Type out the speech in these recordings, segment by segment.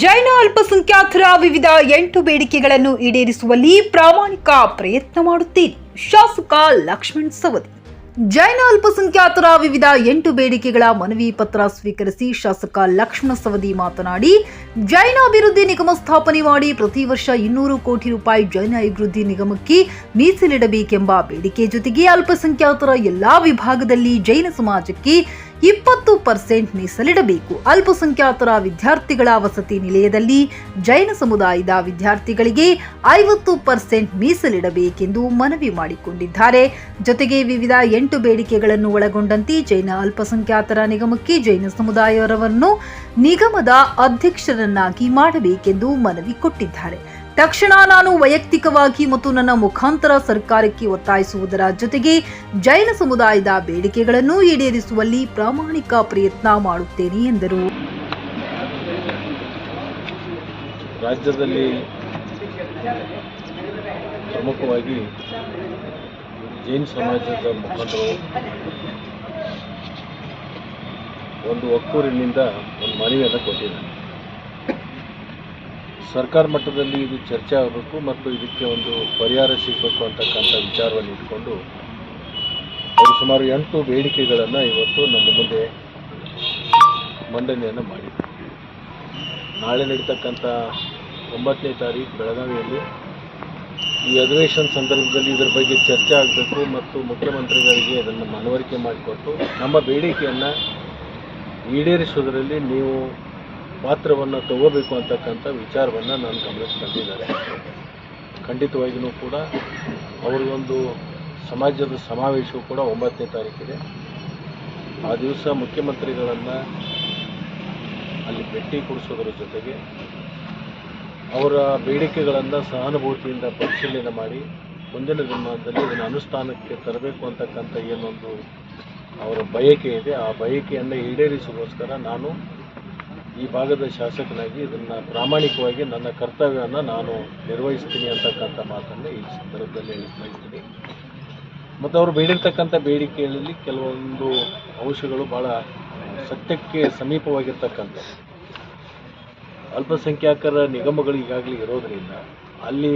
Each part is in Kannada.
ಜೈನ ಅಲ್ಪಸಂಖ್ಯಾತರ ವಿವಿಧ ಎಂಟು ಬೇಡಿಕೆಗಳನ್ನು ಈಡೇರಿಸುವಲ್ಲಿ ಪ್ರಾಮಾಣಿಕ ಪ್ರಯತ್ನ ಮಾಡುತ್ತೇನೆ ಶಾಸಕ ಲಕ್ಷ್ಮಣ್ ಸವದಿ. ಜೈನ ಅಲ್ಪಸಂಖ್ಯಾತರ ವಿವಿಧ ಎಂಟು ಬೇಡಿಕೆಗಳ ಮನವಿ ಪತ್ರ ಸ್ವೀಕರಿಸಿ ಶಾಸಕ ಲಕ್ಷ್ಮಣ ಸವದಿ ಮಾತನಾಡಿ ಜೈನ ಅಭಿವೃದ್ಧಿ ನಿಗಮ ಸ್ಥಾಪನೆ ಮಾಡಿ ಪ್ರತಿ ವರ್ಷ ಇನ್ನೂರು ಕೋಟಿ ರೂಪಾಯಿ ಜೈನ ಅಭಿವೃದ್ಧಿ ನಿಗಮಕ್ಕೆ ಮೀಸಲಿಡಬೇಕೆಂಬ ಬೇಡಿಕೆ ಜೊತೆಗೆ ಅಲ್ಪಸಂಖ್ಯಾತರ ಎಲ್ಲಾ ವಿಭಾಗದಲ್ಲಿ ಜೈನ ಸಮಾಜಕ್ಕೆ ಇಪ್ಪತ್ತು ಪರ್ಸೆಂಟ್ ಮೀಸಲಿಡಬೇಕು. ಅಲ್ಪಸಂಖ್ಯಾತರ ವಿದ್ಯಾರ್ಥಿಗಳ ವಸತಿ ನಿಲಯದಲ್ಲಿ ಜೈನ ಸಮುದಾಯದ ವಿದ್ಯಾರ್ಥಿಗಳಿಗೆ ಐವತ್ತು ಪರ್ಸೆಂಟ್ ಮೀಸಲಿಡಬೇಕೆಂದು ಮನವಿ ಮಾಡಿಕೊಂಡಿದ್ದಾರೆ. ಜೊತೆಗೆ ವಿವಿಧ ಎಂಟು ಬೇಡಿಕೆಗಳನ್ನು ಒಳಗೊಂಡಂತೆ ಜೈನ ಅಲ್ಪಸಂಖ್ಯಾತರ ನಿಗಮಕ್ಕೆ ಜೈನ ಸಮುದಾಯವರನ್ನು ನಿಗಮದ ಅಧ್ಯಕ್ಷರನ್ನಾಗಿ ಮಾಡಬೇಕೆಂದು ಮನವಿ ಕೊಟ್ಟಿದ್ದಾರೆ. ತಕ್ಷಣ ನಾನು ವೈಯಕ್ತಿಕವಾಗಿ ಮತ್ತು ನನ್ನ ಮುಖಾಂತರ ಸರ್ಕಾರಕ್ಕೆ ಒತ್ತಾಯಿಸುವುದರ ಜೊತೆಗೆ ಜೈನ ಸಮುದಾಯದ ಬೇಡಿಕೆಗಳನ್ನು ಈಡೇರಿಸುವಲ್ಲಿ ಪ್ರಾಮಾಣಿಕ ಪ್ರಯತ್ನ ಮಾಡುತ್ತೇನೆ ಎಂದರು. ರಾಜ್ಯದಲ್ಲಿ ಪ್ರಮುಖವಾಗಿ ಜೈನ್ ಸಮಾಜದ ಮುಖಂಡರು ಒಂದು ಒಕ್ಕೂರಿನಿಂದ ಒಂದು ಮನವಿಯನ್ನು ಕೊಟ್ಟಿದ್ದಾರೆ. ಸರ್ಕಾರ ಮಟ್ಟದಲ್ಲಿ ಇದು ಚರ್ಚೆ ಆಗಬೇಕು ಮತ್ತು ಇದಕ್ಕೆ ಒಂದು ಪರಿಹಾರ ಸಿಗಬೇಕು ಅಂತಕ್ಕಂಥ ವಿಚಾರವನ್ನು ಇಟ್ಕೊಂಡು ಸುಮಾರು ಎಂಟು ಬೇಡಿಕೆಗಳನ್ನು ಇವತ್ತು ನಮ್ಮ ಮುಂದೆ ಮಂಡನೆಯನ್ನು ಮಾಡಿದೆ ನಾಳೆ ನಡೀತಕ್ಕಂಥ ಒಂಬತ್ತನೇ ತಾರೀಕು ಬೆಳಗಾವಿಯಲ್ಲಿ ಈ ಅಧಿವೇಶನ ಸಂದರ್ಭದಲ್ಲಿ ಇದರ ಬಗ್ಗೆ ಚರ್ಚೆ ಆಗಬೇಕು ಮತ್ತು ಮುಖ್ಯಮಂತ್ರಿಗಳಿಗೆ ಅದನ್ನು ಮನವರಿಕೆ ಮಾಡಿಕೊಟ್ಟು ನಮ್ಮ ಬೇಡಿಕೆಯನ್ನು ಈಡೇರಿಸುವುದರಲ್ಲಿ ನೀವು ಪಾತ್ರವನ್ನು ತಗೋಬೇಕು ಅಂತಕ್ಕಂಥ ವಿಚಾರವನ್ನು ನಾನು ಗಮನಕ್ಕೆ ತಂದಿದ್ದಾರೆ. ಖಂಡಿತವಾಗಿಯೂ ಕೂಡ ಅವರಿಗೊಂದು ಸಮಾಜದ ಸಮಾವೇಶವು ಕೂಡ ಒಂಬತ್ತನೇ ತಾರೀಕಿದೆ. ಆ ದಿವಸ ಮುಖ್ಯಮಂತ್ರಿಗಳನ್ನು ಅಲ್ಲಿ ಭೇಟಿ ಕೊಡಿಸೋದ್ರ ಜೊತೆಗೆ ಅವರ ಬೇಡಿಕೆಗಳನ್ನು ಸಹಾನುಭೂತಿಯಿಂದ ಪರಿಶೀಲನೆ ಮಾಡಿ ಮುಂದಿನ ದಿನದಲ್ಲಿ ಇದನ್ನು ಅನುಷ್ಠಾನಕ್ಕೆ ತರಬೇಕು ಅಂತಕ್ಕಂಥ ಏನೊಂದು ಅವರ ಬಯಕೆ ಇದೆ. ಆ ಬಯಕೆಯನ್ನು ಈಡೇರಿಸುಗೋಸ್ಕರ ನಾನು ಈ ಭಾಗದ ಶಾಸಕನಾಗಿ ಇದನ್ನು ಪ್ರಾಮಾಣಿಕವಾಗಿ ನನ್ನ ಕರ್ತವ್ಯವನ್ನು ನಾನು ನಿರ್ವಹಿಸ್ತೀನಿ ಅಂತಕ್ಕಂಥ ಮಾತನ್ನು ಈ ಸಂದರ್ಭದಲ್ಲಿ ಹೇಳಕ್ ಬಯಸ್ತೀನಿ ಮತ್ತು ಅವರು ಬೇಡಿರ್ತಕ್ಕಂಥ ಬೇಡಿಕೆಗಳಲ್ಲಿ ಕೆಲವೊಂದು ಅಂಶಗಳು ಭಾಳ ಸತ್ಯಕ್ಕೆ ಸಮೀಪವಾಗಿರ್ತಕ್ಕಂಥ ಅಲ್ಪಸಂಖ್ಯಾತರ ನಿಗಮಗಳು ಈಗಾಗಲೇ ಇರೋದರಿಂದ ಅಲ್ಲಿ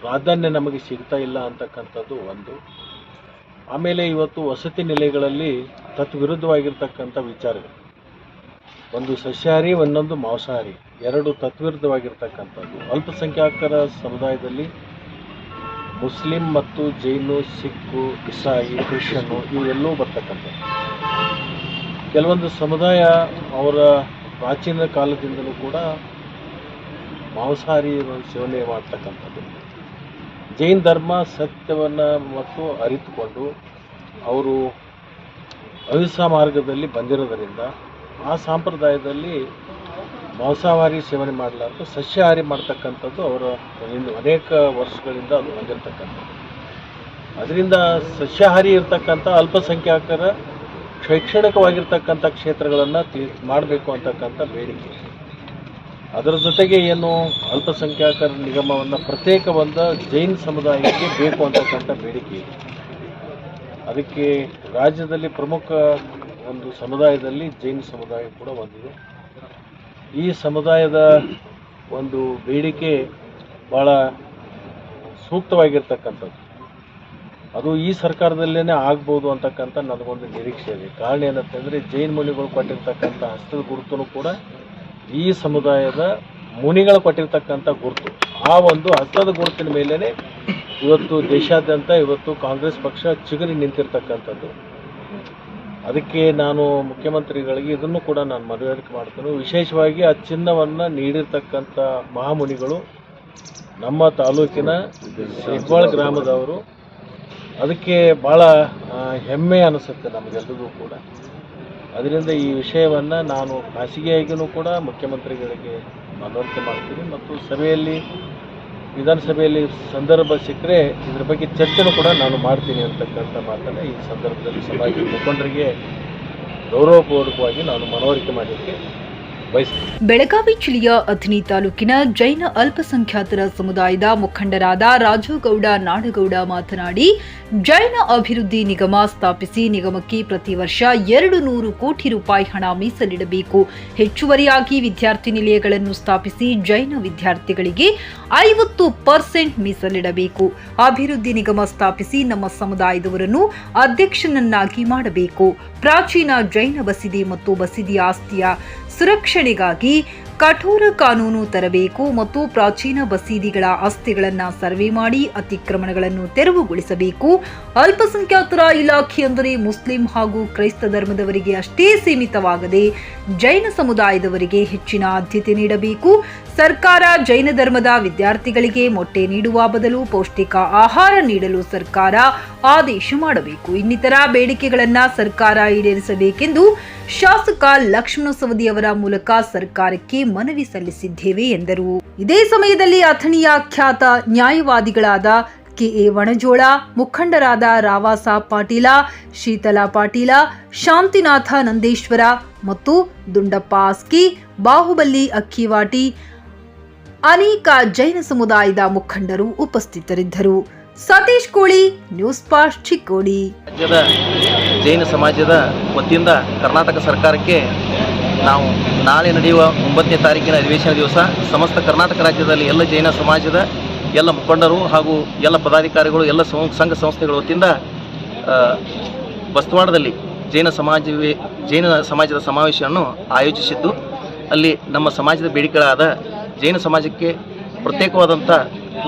ಪ್ರಾಧಾನ್ಯ ನಮಗೆ ಸಿಗ್ತಾ ಇಲ್ಲ ಅಂತಕ್ಕಂಥದ್ದು ಒಂದು. ಆಮೇಲೆ ಇವತ್ತು ವಸತಿ ನಿಲಯಗಳಲ್ಲಿ ತತ್ವಿರುದ್ಧವಾಗಿರ್ತಕ್ಕಂಥ ವಿಚಾರಗಳು. ಒಂದು ಸಸ್ಯಾಹಾರಿ, ಒಂದೊಂದು ಮಾಂಸಾಹಾರಿ. ಎರಡು ತತ್ವಿರುದ್ಧವಾಗಿರ್ತಕ್ಕಂಥದ್ದು ಅಲ್ಪಸಂಖ್ಯಾತರ ಸಮುದಾಯದಲ್ಲಿ ಮುಸ್ಲಿಂ ಮತ್ತು ಜೈನು ಸಿಖ್ಖು ಇಸಾಯಿ ಕ್ರಿಶ್ಚಿಯನ್ನು ಇವೆಲ್ಲವೂ ಬರ್ತಕ್ಕಂಥದ್ದು. ಕೆಲವೊಂದು ಸಮುದಾಯ ಅವರ ಪ್ರಾಚೀನ ಕಾಲದಿಂದಲೂ ಕೂಡ ಮಾಂಸಾಹಾರಿ ಸೇವನೆ ಮಾಡ್ತಕ್ಕಂಥದ್ದು. ಜೈನ್ ಧರ್ಮ ಸತ್ಯವನ್ನು ಮತ್ತು ಅರಿತುಕೊಂಡು ಅವರು ಅಹಿಂಸಾ ಮಾರ್ಗದಲ್ಲಿ ಬಂದಿರೋದರಿಂದ ಆ ಸಂಪ್ರದಾಯದಲ್ಲಿ ಮಾಂಸಾಹಾರಿ ಸೇವನೆ ಮಾಡಲಾರ್ದು, ಸಸ್ಯಾಹಾರಿ ಮಾಡ್ತಕ್ಕಂಥದ್ದು ಅವರ ಇನ್ನು ಅನೇಕ ವರ್ಷಗಳಿಂದ ಅದು ಬಂದಿರತಕ್ಕಂಥದ್ದು ಅದರಿಂದ ಸಸ್ಯಾಹಾರಿ ಇರ್ತಕ್ಕಂಥ ಅಲ್ಪಸಂಖ್ಯಾತರ ಶೈಕ್ಷಣಿಕವಾಗಿರ್ತಕ್ಕಂಥ ಕ್ಷೇತ್ರಗಳನ್ನು ತಿ, ಮಾಡಬೇಕು ಅಂತಕ್ಕಂಥ ಬೇಡಿಕೆ. ಅದರ ಜೊತೆಗೆ ಏನು ಅಲ್ಪಸಂಖ್ಯಾತರ ನಿಗಮವನ್ನು ಪ್ರತ್ಯೇಕವಾದ ಜೈನ್ ಸಮುದಾಯಕ್ಕೆ ಬೇಕು ಅಂತಕ್ಕಂಥ ಬೇಡಿಕೆ ಇದೆ. ಅದಕ್ಕೆ ರಾಜ್ಯದಲ್ಲಿ ಪ್ರಮುಖ ಒಂದು ಸಮುದಾಯದಲ್ಲಿ ಜೈನ ಸಮುದಾಯ ಕೂಡ ಒಂದಿದೆ ಈ ಸಮುದಾಯದ ಒಂದು ಬೇಡಿಕೆ ಭಾಳ ಸೂಕ್ತವಾಗಿರ್ತಕ್ಕಂಥದ್ದು. ಅದು ಈ ಸರ್ಕಾರದಲ್ಲೇ ಆಗ್ಬೋದು ಅಂತಕ್ಕಂಥ ನನಗೊಂದು ನಿರೀಕ್ಷೆ ಇದೆ. ಕಾರಣ ಏನಂತಂದರೆ ಜೈನ್ ಮುನಿಗಳು ಕೊಟ್ಟಿರ್ತಕ್ಕಂಥ ಹಸ್ತದ ಗುರುತೂ ಕೂಡ ಈ ಸಮುದಾಯದ ಮುನಿಗಳು ಕೊಟ್ಟಿರ್ತಕ್ಕಂಥ ಗುರುತು. ಆ ಒಂದು ಹಸ್ತದ ಗುರುತಿನ ಮೇಲೇ ಇವತ್ತು ದೇಶಾದ್ಯಂತ, ಇವತ್ತು ಕಾಂಗ್ರೆಸ್ ಪಕ್ಷ ಚಿಗುರಿ ನಿಂತಿರ್ತಕ್ಕಂಥದ್ದು. ಅದಕ್ಕೆ ನಾನು ಮುಖ್ಯಮಂತ್ರಿಗಳಿಗೆ ಇದನ್ನು ಕೂಡ ನಾನು ಮನವರಿಕೆ ಮಾಡ್ತೇನೆ. ವಿಶೇಷವಾಗಿ ಆ ಚಿನ್ನವನ್ನು ನೀಡಿರ್ತಕ್ಕಂಥ ಮಹಾಮುನಿಗಳು ನಮ್ಮ ತಾಲೂಕಿನ ಹೆಬ್ಬಾಳ್ ಗ್ರಾಮದವರು. ಅದಕ್ಕೆ ಭಾಳ ಹೆಮ್ಮೆ ಅನಿಸುತ್ತೆ ನಮಗೆಲ್ಲರಿಗೂ ಕೂಡ. ಅದರಿಂದ ಈ ವಿಷಯವನ್ನು ನಾನು ಖಾಸಗಿಯಾಗಿಯೂ ಕೂಡ ಮುಖ್ಯಮಂತ್ರಿಗಳಿಗೆ ಮನವರಿಕೆ ಮಾಡ್ತೀನಿ. ಮತ್ತು ಸಭೆಯಲ್ಲಿ ವಿಧಾನಸಭೆಯಲ್ಲಿ ಸಂದರ್ಭ ಸಿಕ್ಕರೆ ಇದ್ರ ಬಗ್ಗೆ ಚರ್ಚೆನೂ ಕೂಡ ನಾನು ಮಾಡ್ತೀನಿ ಅಂತಕ್ಕಂಥ ಮಾತನ್ನು ಈ ಸಂದರ್ಭದಲ್ಲಿ ಸಮಾಜದ ಮುಖಂಡರಿಗೆ ಗೌರವಪೂರ್ವಕವಾಗಿ ನಾನು ಮನವರಿಕೆ ಮಾಡಲಿಕ್ಕೆ ಬೆಳಗಾವಿ ಜಿಲ್ಲೆಯ ಅಥಣಿ ತಾಲೂಕಿನ ಜೈನ ಅಲ್ಪಸಂಖ್ಯಾತರ ಸಮುದಾಯದ ಮುಖಂಡರಾದ ರಾಜುಗೌಡ ನಾಡಗೌಡ ಮಾತನಾಡಿ, ಜೈನ ಅಭಿವೃದ್ಧಿ ನಿಗಮ ಸ್ಥಾಪಿಸಿ ನಿಗಮಕ್ಕೆ ಪ್ರತಿ ವರ್ಷ ಎರಡು ನೂರು ಕೋಟಿ ರೂಪಾಯಿ ಹಣ ಮೀಸಲಿಡಬೇಕು. ಹೆಚ್ಚುವರಿಯಾಗಿ ವಿದ್ಯಾರ್ಥಿ ನಿಲಯಗಳನ್ನು ಸ್ಥಾಪಿಸಿ ಜೈನ ವಿದ್ಯಾರ್ಥಿಗಳಿಗೆ ಐವತ್ತು ಪರ್ಸೆಂಟ್ ಮೀಸಲಿಡಬೇಕು. ಅಭಿವೃದ್ಧಿ ನಿಗಮ ಸ್ಥಾಪಿಸಿ ನಮ್ಮ ಸಮುದಾಯದವರನ್ನು ಅಧ್ಯಕ್ಷನನ್ನಾಗಿ ಮಾಡಬೇಕು. ಪ್ರಾಚೀನ ಜೈನ ಬಸಿದಿ ಮತ್ತು ಬಸಿದಿ ಆಸ್ತಿಯ ಸುರಕ್ಷಣೆಗಾಗಿ ಕಠೋರ ಕಾನೂನು ತರಬೇಕು ಮತ್ತು ಪ್ರಾಚೀನ ಬಸೀದಿಗಳ ಆಸ್ತಿಗಳನ್ನು ಸರ್ವೆ ಮಾಡಿ ಅತಿಕ್ರಮಣಗಳನ್ನು ತೆರವುಗೊಳಿಸಬೇಕು. ಅಲ್ಪಸಂಖ್ಯಾತರ ಇಲಾಖೆ ಅಂದರೆ ಮುಸ್ಲಿಂ ಹಾಗೂ ಕ್ರೈಸ್ತ ಧರ್ಮದವರಿಗೆ ಅಷ್ಟೇ ಸೀಮಿತವಾಗದೆ ಜೈನ ಸಮುದಾಯದವರಿಗೆ ಹೆಚ್ಚಿನ ಆದ್ಯತೆ ನೀಡಬೇಕು. ಸರ್ಕಾರ ಜೈನ ಧರ್ಮದ ವಿದ್ಯಾರ್ಥಿಗಳಿಗೆ ಮೊಟ್ಟೆ ನೀಡುವ ಬದಲು ಪೌಷ್ಟಿಕ ಆಹಾರ ನೀಡಲು ಸರ್ಕಾರ ಆದೇಶ ಮಾಡಬೇಕು. ಇನ್ನಿತರ ಬೇಡಿಕೆಗಳನ್ನು ಸರ್ಕಾರ ಈಡೇರಿಸಬೇಕೆಂದು ಶಾಸಕ ಲಕ್ಷ್ಮಣ ಸವದಿಯವರ ಮೂಲಕ ಸರ್ಕಾರಕ್ಕೆ ಮನವಿ ಸಲ್ಲಿಸಿದ್ದೇವೆ ಎಂದರು. ಇದೇ ಸಮಯದಲ್ಲಿ ಅಥಣಿಯ ಖ್ಯಾತ ನ್ಯಾಯವಾದಿಗಳಾದ ಕೆಎ ವಣಜೋಳ, ಮುಖಂಡರಾದ ರಾವಾಸ ಪಾಟೀಲ, ಶೀತಲಾ ಪಾಟೀಲ, ಶಾಂತಿನಾಥ ನಂದೇಶ್ವರ ಮತ್ತು ದುಂಡಪ್ಪ ಆಸ್ಕಿ ಬಾಹುಬಲಿ ಅಕ್ಕಿವಾಟಿ ಅನೇಕ ಜೈನ ಸಮುದಾಯದ ಮುಖಂಡರು ಉಪಸ್ಥಿತರಿದ್ದರು. ಸತೀಶ್ ಕೋಳಿ, ನ್ಯೂಸ್ ಪಾಸ್ಟ್ ಚಿಕ್ಕೋಡಿ. ರಾಜ್ಯದ ಜೈನ ಸಮಾಜದ ವತಿಯಿಂದ ಕರ್ನಾಟಕ ಸರ್ಕಾರಕ್ಕೆ ನಾವು ನಾಳೆ ನಡೆಯುವ ಒಂಬತ್ತನೇ ತಾರೀಕಿನ ಅಧಿವೇಶನ ದಿವಸ ಸಮಸ್ತ ಕರ್ನಾಟಕ ರಾಜ್ಯದಲ್ಲಿ ಎಲ್ಲ ಜೈನ ಸಮಾಜದ, ಎಲ್ಲ ಮುಖಂಡರು ಹಾಗೂ ಎಲ್ಲ ಪದಾಧಿಕಾರಿಗಳು, ಎಲ್ಲ ಸಂಘ ಸಂಸ್ಥೆಗಳ ವತಿಯಿಂದ ಬಸ್ತವಾಡದಲ್ಲಿ ಜೈನ ಸಮಾಜವೇ, ಜೈನ ಸಮಾಜದ ಸಮಾವೇಶವನ್ನು ಆಯೋಜಿಸಿದ್ದು. ಅಲ್ಲಿ ನಮ್ಮ ಸಮಾಜದ ಬೇಡಿಕೆಗಳಾದ ಜೈನ ಸಮಾಜಕ್ಕೆ ಪ್ರತ್ಯೇಕವಾದಂಥ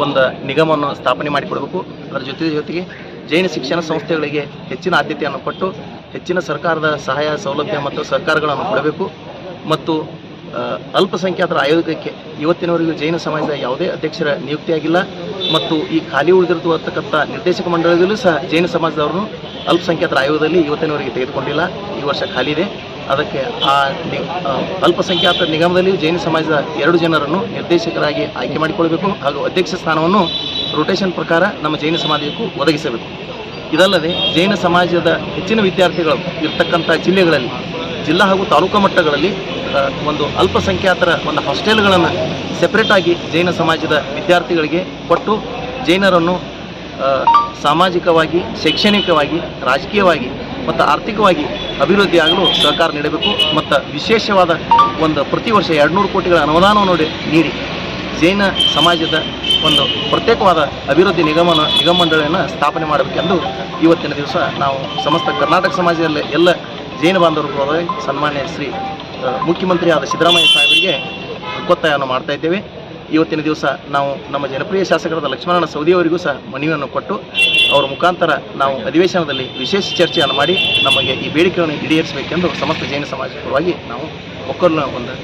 ಒಂದು ನಿಗಮವನ್ನು ಸ್ಥಾಪನೆ ಮಾಡಿಕೊಡಬೇಕು. ಅದರ ಜೊತೆ ಜೊತೆಗೆ ಜೈನ ಶಿಕ್ಷಣ ಸಂಸ್ಥೆಗಳಿಗೆ ಹೆಚ್ಚಿನ ಆದ್ಯತೆಯನ್ನು ಕೊಟ್ಟು ಹೆಚ್ಚಿನ ಸರ್ಕಾರದ ಸಹಾಯ, ಸೌಲಭ್ಯ ಮತ್ತು ಸಹಕಾರಗಳನ್ನು ಕೊಡಬೇಕು. ಮತ್ತು ಅಲ್ಪಸಂಖ್ಯಾತರ ಆಯೋಗಕ್ಕೆ ಇವತ್ತಿನವರೆಗೂ ಜೈನ ಸಮಾಜದ ಯಾವುದೇ ಅಧ್ಯಕ್ಷರ ನಿಯುಕ್ತಿಯಾಗಿಲ್ಲ. ಮತ್ತು ಈ ಖಾಲಿ ಉಳಿದಿರತಕ್ಕಂಥ ನಿರ್ದೇಶಕ ಮಂಡಳಿಯಲ್ಲೂ ಸಹ ಜೈನ ಸಮಾಜದವರನ್ನು ಅಲ್ಪಸಂಖ್ಯಾತರ ಆಯೋಗದಲ್ಲಿ ಇವತ್ತಿನವರೆಗೆ ತೆಗೆದುಕೊಂಡಿಲ್ಲ. ಈ ವರ್ಷ ಖಾಲಿ ಇದೆ. ಅದಕ್ಕೆ ಆ ನಿ- ಅಲ್ಪಸಂಖ್ಯಾತ ನಿಗಮದಲ್ಲಿ ಜೈನ ಸಮಾಜದ ಎರಡು ಜನರನ್ನು ನಿರ್ದೇಶಕರಾಗಿ ಆಯ್ಕೆ ಮಾಡಿಕೊಳ್ಬೇಕು ಹಾಗೂ ಅಧ್ಯಕ್ಷ ಸ್ಥಾನವನ್ನು ರೊಟೇಷನ್ ಪ್ರಕಾರ ನಮ್ಮ ಜೈನ ಸಮಾಜಕ್ಕೂ ಒದಗಿಸಬೇಕು. ಇದಲ್ಲದೆ ಜೈನ ಸಮಾಜದ ಹೆಚ್ಚಿನ ವಿದ್ಯಾರ್ಥಿಗಳು ಇರ್ತಕ್ಕಂಥ ಜಿಲ್ಲೆಗಳಲ್ಲಿ ಜಿಲ್ಲಾ ಹಾಗೂ ತಾಲೂಕು ಮಟ್ಟಗಳಲ್ಲಿ ಒಂದು ಅಲ್ಪಸಂಖ್ಯಾತರ ಒಂದು ಹಾಸ್ಟೆಲ್ಗಳನ್ನು ಸೆಪ್ರೇಟಾಗಿ ಜೈನ ಸಮಾಜದ ವಿದ್ಯಾರ್ಥಿಗಳಿಗೆ ಕೊಟ್ಟು ಜೈನರನ್ನು ಸಾಮಾಜಿಕವಾಗಿ, ಶೈಕ್ಷಣಿಕವಾಗಿ, ರಾಜಕೀಯವಾಗಿ ಮತ್ತು ಆರ್ಥಿಕವಾಗಿ ಅಭಿವೃದ್ಧಿ ಆಗಲು ಸಹಕಾರ ನೀಡಬೇಕು ಮತ್ತು ವಿಶೇಷವಾದ ಒಂದು ಪ್ರತಿ ವರ್ಷ ಎರಡುನೂರು ಕೋಟಿಗಳ ಅನುದಾನವನ್ನು ನೀಡಿ- ಜೈನ ಸಮಾಜದ ಒಂದು ಪ್ರತ್ಯೇಕವಾದ ಅಭಿವೃದ್ಧಿ ನಿಗಮನ ನಿಗಮ ಮಂಡಳಿಯನ್ನು ಸ್ಥಾಪನೆ ಮಾಡಬೇಕೆಂದು ಇವತ್ತಿನ ದಿವಸ ನಾವು ಸಮಸ್ತ ಕರ್ನಾಟಕ ಸಮಾಜದಲ್ಲಿ ಎಲ್ಲ ಜೈನ ಬಾಂಧವರು ಪರವಾಗಿ ಸನ್ಮಾನ್ಯ ಶ್ರೀ ಮುಖ್ಯಮಂತ್ರಿಯಾದ ಸಿದ್ದರಾಮಯ್ಯ ಸಾಹೇಬರಿಗೆ ಒತ್ತಾಯವನ್ನು ಮಾಡ್ತಾ ಇದ್ದೇವೆ. ಇವತ್ತಿನ ದಿವಸ ನಾವು ನಮ್ಮ ಜನಪ್ರಿಯ ಶಾಸಕರಾದ ಲಕ್ಷ್ಮಣ ಸೌದಿಯವರಿಗೂ ಸಹ ಮನವಿಯನ್ನು ಕೊಟ್ಟು ಅವರ ಮುಖಾಂತರ ನಾವು ಅಧಿವೇಶನದಲ್ಲಿ ವಿಶೇಷ ಚರ್ಚೆಯನ್ನು ಮಾಡಿ ನಮಗೆ ಈ ಬೇಡಿಕೆಯನ್ನು ಈಡೇರಿಸಬೇಕೆಂದು ಸಮಸ್ತ ಜೈನ ಸಮಾಜ ಪರವಾಗಿ ನಾವು ಒಕ್ಕರ್ನ ಒಂದು